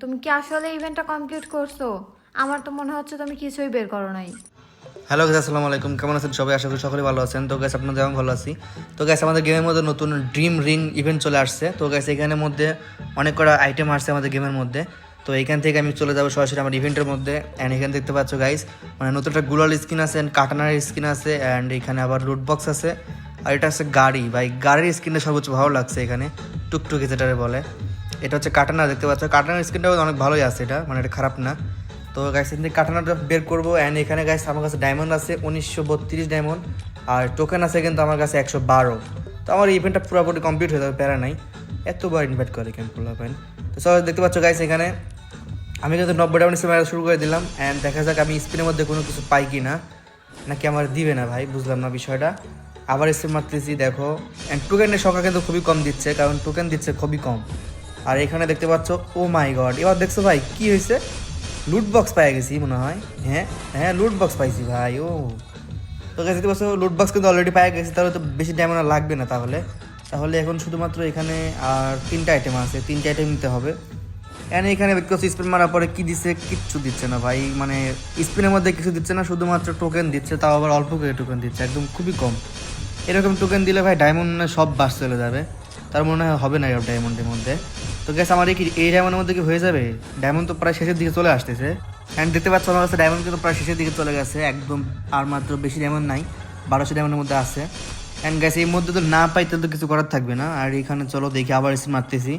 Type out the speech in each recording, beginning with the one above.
তুমি কি আসলে ইভেন্টটা কমপ্লিট করছ? আমার তো মনে হচ্ছে তুমি কিছুই বের করো নাই। হ্যালো গাইস আসসালামু আলাইকুম। কেমন আছেন সবাই? আশা করি সকলে ভালো আছেন। তো গাইস আপনাদের যেমন ভালো আছি। তো গাইস আমাদের গেমের মধ্যে নতুন ড্রিম রিং ইভেন্ট চলে আসছে। তো গাইস এখানের মধ্যে অনেক কটা আইটেম আসছে আমাদের গেমের মধ্যে। তো এখান থেকে আমি চলে যাব সরাসরি আমার ইভেন্টের মধ্যে। অ্যান্ড এখানে দেখতে পাচ্ছ গাইস মানে নতুন একটা গুলাল স্কিন আছে, and কাটানার স্কিন আছে অ্যান্ড এখানে আবার লুট বক্স আছে। আর এটা হচ্ছে গাড়ি। ভাই, গাড়ির স্কিনটা সর্বোচ্চ ভালো লাগছে এখানে। টুকটুকি যেটারে বলে। এটা হচ্ছে কাটানা, দেখতে পাচ্ছ। কাটানার স্কিনটাও অনেক ভালোই আছে এটা মানে এটা খারাপ না। তো গাইস এখান থেকে কাটানাটা বের করব। অ্যান্ড এখানে গাইস আমার কাছে ডায়মন্ড আছে, উনিশশো বত্রিশ ডায়মন্ড আর টোকেন আছে কিন্তু আমার কাছে একশো বারো। তো আমার ইভেন্টটা পুরোপুরি কমপ্লিট হয়ে যাবে, প্যারা নাই। এতবার ইনভাইট করে কেন করল তো সবাই দেখতে পাচ্ছ গাইস এখানে আমি কিন্তু নব্বই ডায়মন্ড মেরা শুরু করে দিলাম। অ্যান্ড দেখা যাক আমি স্পিনের মধ্যে কোনো কিছু পাই কি না নাকি আমার দিবে না ভাই, বুঝলাম না বিষয়টা। আবার স্পিন মারতেছি, দেখো। অ্যান্ড টোকেনের সংখ্যা কিন্তু খুবই কম দিচ্ছে, কারণ টোকেন দিচ্ছে খুবই কম। আর এখানে দেখতে পাচ্ছ, ও মাই গড, এবার দেখছ ভাই, কি হয়েছে? লুট বক্স পাই গেছি মনে হয়। হ্যাঁ হ্যাঁ লুট বক্স পাইছি ভাই, ও। তো গেছে দেখতে পাচ্ছ, লুট বক্স কিন্তু অলরেডি পাই গেছি, তাহলে তো বেশি ডায়মন্ড লাগবে না তাহলে। তাহলে এখন শুধুমাত্র এখানে আর তিনটা আইটেম আছে, তিনটা আইটেম নিতে হবে। এন্ড এখানে দেখতে পাচ্ছি স্পিন মারার পরে কি দিচ্ছে কিচ্ছু দিচ্ছে না ভাই মানে স্পিনের মধ্যে কিছু দিচ্ছে না, শুধুমাত্র টোকেন দিচ্ছে, তাও আবার অল্প করে টোকেন দিচ্ছে, একদম খুবই কম। এরকম টোকেন দিলে ভাই ডায়মন্ড সব বাস চলে যাবে, তার মনে হয় হবে না ডায়মন্ডের মধ্যে। তো গ্যাস আমার কি এই ডায়মন্ডের মধ্যে কি হয়ে যাবে? ডায়মন্ড তো প্রায় শেষের দিকে চলে আসতেছে। অ্যান্ড দেখতে পাচ্ছ আমার কাছে ডায়মন্ড কিন্তু প্রায় শেষের দিকে চলে গেছে। একদম আর মাত্র বেশি ডায়মন্ড নাই, বারোশো ডায়মন্ডের মধ্যে আছে। অ্যান্ড গ্যাস এই মধ্যে তো না পাই তাহলে তো কিছু করার থাকবে না। আর এখানে চলো দেখি, আবার স্পিন মারতেছি।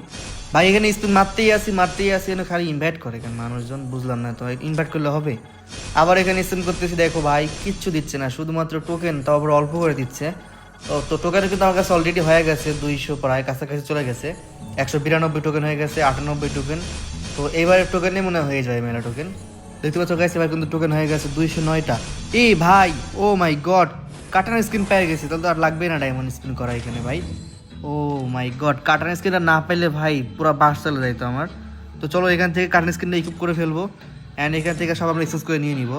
ভাই, এখানে স্পিন মারতেই আসি মারতেই আসি এখানে খালি ইনভাইট করে কেন? মানুষজন, বুঝলাম না তো ইনভাইট করলে হবে? আবার এখানে স্পিন করতেছি, দেখো ভাই, কিচ্ছু দিচ্ছে না। শুধুমাত্র টোকেন তাও অল্প করে দিচ্ছে। তো টোকেন কিন্তু আমার কাছে অলরেডি হয়ে গেছে, দুইশো প্রায় কাছাকাছি চলে গেছে। একশো বিরানব্বই টোকেন হয়ে গেছে, আটানব্বই টোকেন তো এবারে টোকেনে মনে হয় যাবে মেলা টোকেন দেখতে পাচ্ছ গাইছে এবার কিন্তু টোকেন হয়ে গেছে দুইশো নয়টা। এ ভাই, ও মাই গড কাটার স্ক্রিন পেয়ে গেছে, তাহলে তো আর লাগবে না ডায়মন্ড স্ক্রিন করা এখানে ভাই। ও মাই গড কাটার স্ক্রিনটা না পেলে ভাই, পুরো বাস চলে যাইতো আমার। তো চলো এখান থেকে কাটার স্ক্রিনটা ইকুপ করে ফেলব। অ্যান্ড এখান থেকে সব আমরা এক্সেস করে নিয়ে নিব।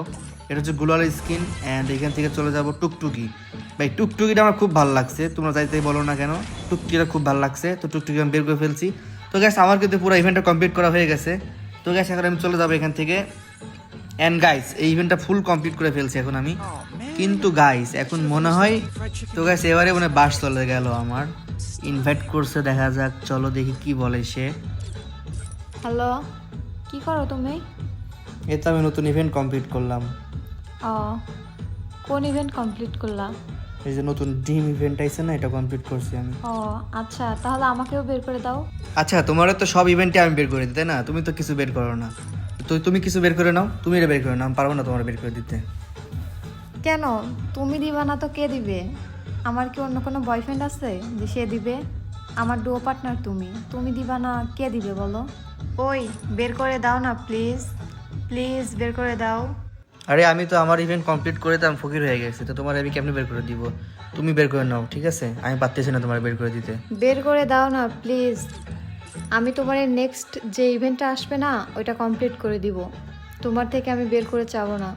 এটা হচ্ছে গুলাল স্কিন অ্যান্ড এখান থেকে চলে যাব টুকটুকি। ভাই টুকটুকিটা আমার খুব ভালো লাগছে। তোমরা যাইতে বলো না কেন টুকটুকিটা খুব ভালো লাগছে। তো টুকটুকি আমি বের করে ফেলছি। তো গ্যাস আমার কিন্তু পুরো ইভেন্টটা কমপ্লিট করা হয়ে গেছে। তো গ্যাস এখন আমি চলে যাব এখান থেকে। অ্যান্ড গাইস এই ইভেন্টটা ফুল কমপ্লিট করে ফেলছি এখন আমি। কিন্তু গাইস এখন মনে হয় তো গাইস এবারে মানে বাস চলে গেল আমার। ইনভাইট করছে দেখা যাক চলো দেখি কি বলে সে। হ্যালো কি করো তুমি? এই তো আমি নতুন ইভেন্ট কমপ্লিট করলাম। ও কোন ইভেন্ট কমপ্লিট করলা? এই যে নতুন ড্রিম ইভেন্ট আইছে না এটা কমপ্লিট করছি আমি। ও আচ্ছা তাহলে আমাকেও বের করে দাও। আচ্ছা তোমারও তো সব ইভেন্টে আমি বের করে দিতে না? তুমি তো কিছু বের করো না। তো তুমি কিছু বের করে নাও তুমি এটা বের করে নাও আমি পারব না তোমার বের করে দিতে। কেন? তুমি দিবা না তো কে দিবে? আমার কি অন্য কোনো বয়ফ্রেন্ড আছে যে সে দিবে? আমার ডুও পার্টনার তুমি। তুমি দিবা না কে দিবে বলো? ওই বের করে দাও না প্লিজ প্লিজ বের করে দাও। আরে আমি তো আমার ইভেন্ট কমপ্লিট করে তো আমি ফকির হয়ে গেছি তো তোমার আমি কেমনি বের করে দিব? তুমি বের করে নাও ঠিক আছে? আমি পারতেছি না তোমার বের করে দিতে। বের করে দাও না প্লিজ আমি তোমার নেক্সট যে ইভেন্টটা আসবে না ওইটা কমপ্লিট করে দিব। তোমার থেকে আমি বের করে চাবো না।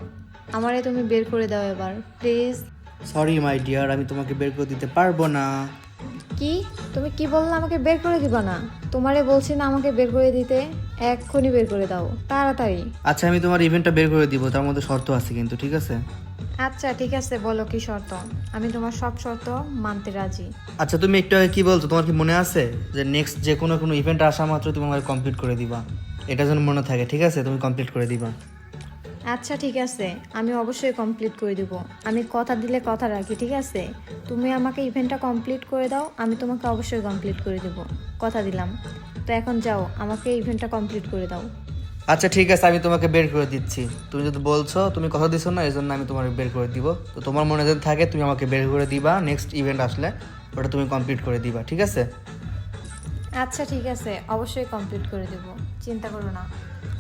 আমারে তুমি বের করে দাও এবার প্লিজ সরি মাই ডিয়ার আমি তোমাকে বের করে দিতে পারব না। কি? তুমি কি বললে আমাকে বের করে দিবা না? তোমারে বলছি না আমাকে বের করে দিতে? এক্ষুনি বের করে দাও তাড়াতাড়ি। আচ্ছা আমি তোমার ইভেন্টটা বের করে দিব তার মধ্যে শর্ত আছে কিন্তু ঠিক আছে? আচ্ছা ঠিক আছে বলো কি শর্ত? আমি তোমার সব শর্ত মানতে রাজি। আচ্ছা তুমি একটু আগে কি বলছো তোমার কি মনে আছে যে নেক্সট যে কোনো কোনো ইভেন্ট আসা মাত্র তুমি আমাকে কমপ্লিট করে দিবা? এটা যেন মনে থাকে ঠিক আছে? তুমি কমপ্লিট করে দিবা। আচ্ছা ঠিক আছে আমি অবশ্যই কমপ্লিট করে দেব। আমি কথা দিলে কথা রাখি ঠিক আছে? তুমি আমাকে ইভেন্টটা কমপ্লিট করে দাও আমি তোমাকে অবশ্যই কমপ্লিট করে দেব। কথা দিলাম। তো এখন যাও আমাকে ইভেন্টটা কমপ্লিট করে দাও। আচ্ছা ঠিক আছে আমি তোমাকে বের করে দিচ্ছি। তুমি যদি বলছো তুমি কথা দিছো না এই জন্য আমি তোমার বের করে দিব। তো তোমার মনে যদি থাকে তুমি আমাকে বের করে দিবা নেক্সট ইভেন্ট আসলে ওটা তুমি কমপ্লিট করে দিবা ঠিক আছে? আচ্ছা ঠিক আছে অবশ্যই কমপ্লিট করে দেব চিন্তা করো না।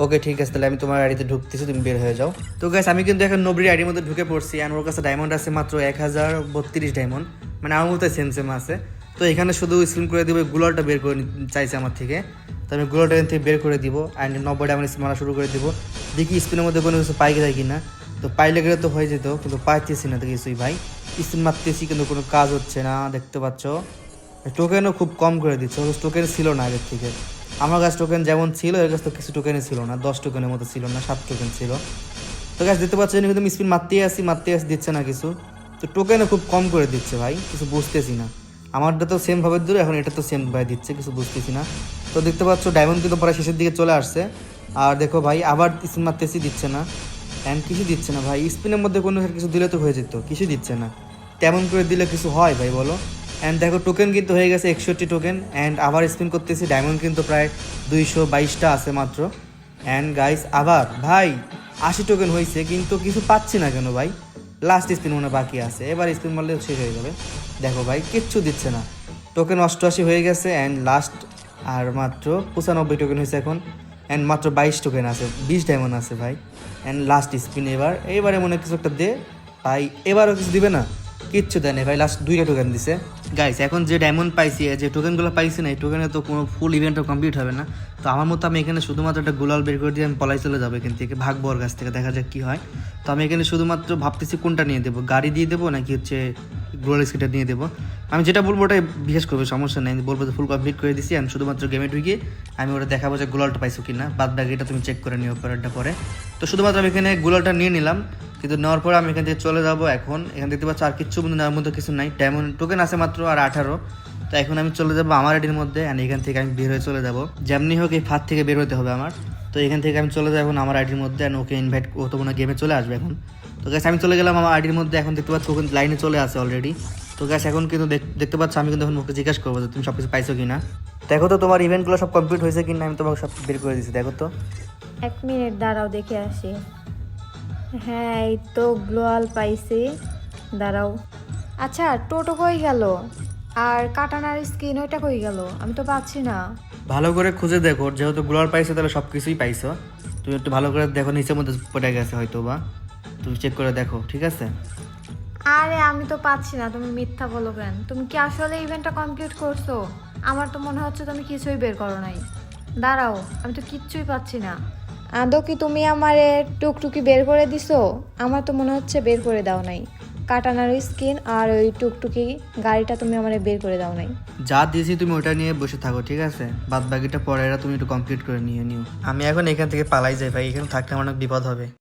ওকে ঠিক আছে তাহলে আমি তোমার আইডিতে ঢুকতেছি তুমি বের হয়ে যাও। তো গাইস আমি কিন্তু এখন নবরির আইডির মধ্যে ঢুকে পড়ছি আর ওর কাছে ডায়মন্ড আছে মাত্র এক হাজার বত্রিশ ডায়মন্ড মানে আমার মতো সেম সেম আছে। তো এখানে শুধু স্ক্রিন করে দিব, গুলালটা বের করে চাইছে আমার থেকে। তো আমি গুলালটা এখান থেকে বের করে দিব অ্যান্ড নব্বই ডায়মন্ড স্পিন মারা শুরু করে দিব। দেখি স্পিনের মধ্যে কোনো কিছু পাই যায় কিনা। তো পাইলে গেলে তো হয়ে যেত, কিন্তু পাইতেছি না তো কিছুই ভাই। স্পিন মারতেছি কিন্তু কোনো কাজ হচ্ছে না, দেখতে পাচ্ছ? টোকেনও খুব কম করে দিচ্ছে টোকেন ছিল না আগের থেকে। আমার কাছে টোকেন যেমন ছিল, এর কাছে তো কিছু টোকেনই ছিল না, দশ টোকেনের মতো ছিল না, সাত টোকেন ছিল। তো গাছ দেখতে পাচ্ছেন কিন্তু আমি স্পিন মারতেই আসি মারতেই আসি দিচ্ছে না কিছু। তো টোকেনও খুব কম করে দিচ্ছে ভাই, কিছু বুঝতেছি না। আমারটা তো সেম ভাবে দূরে, এখন এটা তো সেম ভাবে দিচ্ছে, কিছু বুঝতেছি না। তো দেখতে পাচ্ছ ডায়মন্ড কিন্তু প্রায় শেষের দিকে চলে আসছে। আর দেখো ভাই, আবার স্পিন মারতেছি, দিচ্ছে না। অ্যান্ড কিছু দিচ্ছে না ভাই, স্পিনের মধ্যে কোনো কিছু দিলে তো হয়ে যেত কিছু দিচ্ছে না। তেমন করে দিলে কিছু হয় ভাই, বলো। অ্যান্ড দেখো টোকেন কিন্তু হয়ে গেছে একষট্টি টোকেন অ্যান্ড আবার স্পিন করতেছি ডায়মন্ড কিন্তু প্রায় দুইশো বাইশটা আছে মাত্র। অ্যান্ড গাইস আবার, ভাই, আশি টোকেন হয়েছে কিন্তু কিছু পাচ্ছি না কেন ভাই? লাস্ট স্পিন মনে বাকি আছে। এবার স্পিন মারলে শেষ হয়ে যাবে। দেখো ভাই, কিচ্ছু দিচ্ছে না। টোকেন অষ্টআশি হয়ে গেছে অ্যান্ড লাস্ট আর মাত্র পঁচানব্বই টোকেন হয়েছে এখন। অ্যান্ড মাত্র বাইশ টোকেন আছে, বিশ ডায়মন্ড আছে ভাই। অ্যান্ড লাস্ট স্পিন এবার। এবারে মনে কিছু একটা দে। ভাই, এবারও কিছু দিবে না। কিচ্ছু দেয় ভাই লাস্ট দুইটা টোকেন দিছে। গাইস এখন যে ডায়মন্ড পাইছি যে টোকেনগুলো পাইছি না, এই টোকেনে তো কোনো ফুল ইভেন্টও কমপ্লিট হবে না। তো আমার মতো আমি এখানে শুধুমাত্র একটা গোলাল বের করে দিয়ে আমি পলাই চলে যাব এখান থেকে ভাগবো ওর কাছ থেকে, দেখা যাক কী হয়। তো আমি এখানে শুধুমাত্র ভাবতেছি কোনটা নিয়ে দেবো, গাড়ি দিয়ে দেবো নাকি হচ্ছে গ্লোয়াল স্কিটা নিয়ে দেবো। আমি যেটা বলব ওটাই বিশেষ করবে, সমস্যা নেই। বলব ফুল কমপ্লিট করে দিছি, আমি শুধুমাত্র গেমে ঢুকিয়ে আমি ওটা দেখাবো যে গুলালটা পাইছো কি না বাদ বাকিটা তুমি চেক করে নিও পরেরটা পরে। তো শুধুমাত্র আমি এখানে গুলালটা নিয়ে নিলাম, কিন্তু নেওয়ার পরে আমি এখান থেকে চলে যাব এখন। এখান দেখতে পাচ্ছি আর কিচ্ছু কিন্তু নেওয়ার মধ্যে কিছু নাই। ডায়মন্ড টোকেন আছে মাত্র আর আঠারো। তো এখন আমি চলে যাব আমার আইডির মধ্যে অ্যান্ড এখান থেকে আমি বের হয়ে চলে যাব। যেমনি হোক এই ফাঁদ থেকে বের হতে হবে আমার। তো এখান থেকে আমি চলে যাব এখন আমার আইডির মধ্যে অ্যান্ড ওকে ইনভাইট ও তো মনে গেমে চলে আসবে এখন। তো গ্যাস আমি চলে গেলাম আমার আইডির মধ্যে এখন দেখতে পাচ্ছি ওখানে লাইনে চলে আসে অলরেডি তো গ্যাস এখন কিন্তু দেখতে পাচ্ছ আমি কিন্তু এখন ওকে জিজ্ঞাসা করব যে তুমি সব কিছু পাইছো কিনা। দেখো তো তোমার ইভেন্টগুলো সব কমপ্লিট হয়েছে কিনা আমি তোমাকে সব বের করে দিচ্ছি দেখো তো। এক মিনিট দাঁড়াও দেখে আসি। হ্যাঁ এই তো গ্লোয়াল পাইছি। দাঁড়াও। আচ্ছা টোটো কই গেল? আর কাটানার স্কিন ওইটা কই গেল? আমি তো পাচ্ছি না। ভালো করে খুঁজে দেখো যেহেতু গ্লোয়াল পাইছো তাহলে সব কিছুই পাইছো। তুমি একটু ভালো করে দেখো নিচের মধ্যে পড়ে গেছে হয়তো বা তুমি চেক করে দেখো ঠিক আছে? আরে আমি তো পাচ্ছি না তুমি মিথ্যা বলো কেন? তুমি কি আসলে ইভেন্টটা কমপ্লিট করছ? আমার তো মনে হচ্ছে তুমি কিছুই বের করো নাই। দাঁড়াও আমি তো কিচ্ছুই পাচ্ছি না। আদৌ কি তুমি আমারে টুকটুকি বের করে দিছো? আমার তো মনে হচ্ছে বের করে দাও নাই। কাটানার স্কিন আর ওই টুকটুকি গাড়িটা তুমি আমারে বের করে দাও নাই। যা দিয়েছি তুমি ওটা নিয়ে বসে থাকো ঠিক আছে? বাদ বাকিটা পরে এরা তুমি একটু কমপ্লিট করে নিয়ে নিও। আমি এখন এখান থেকে পালাই যাই ভাই এখানে থাকলে আমার অনেক বিপদ হবে।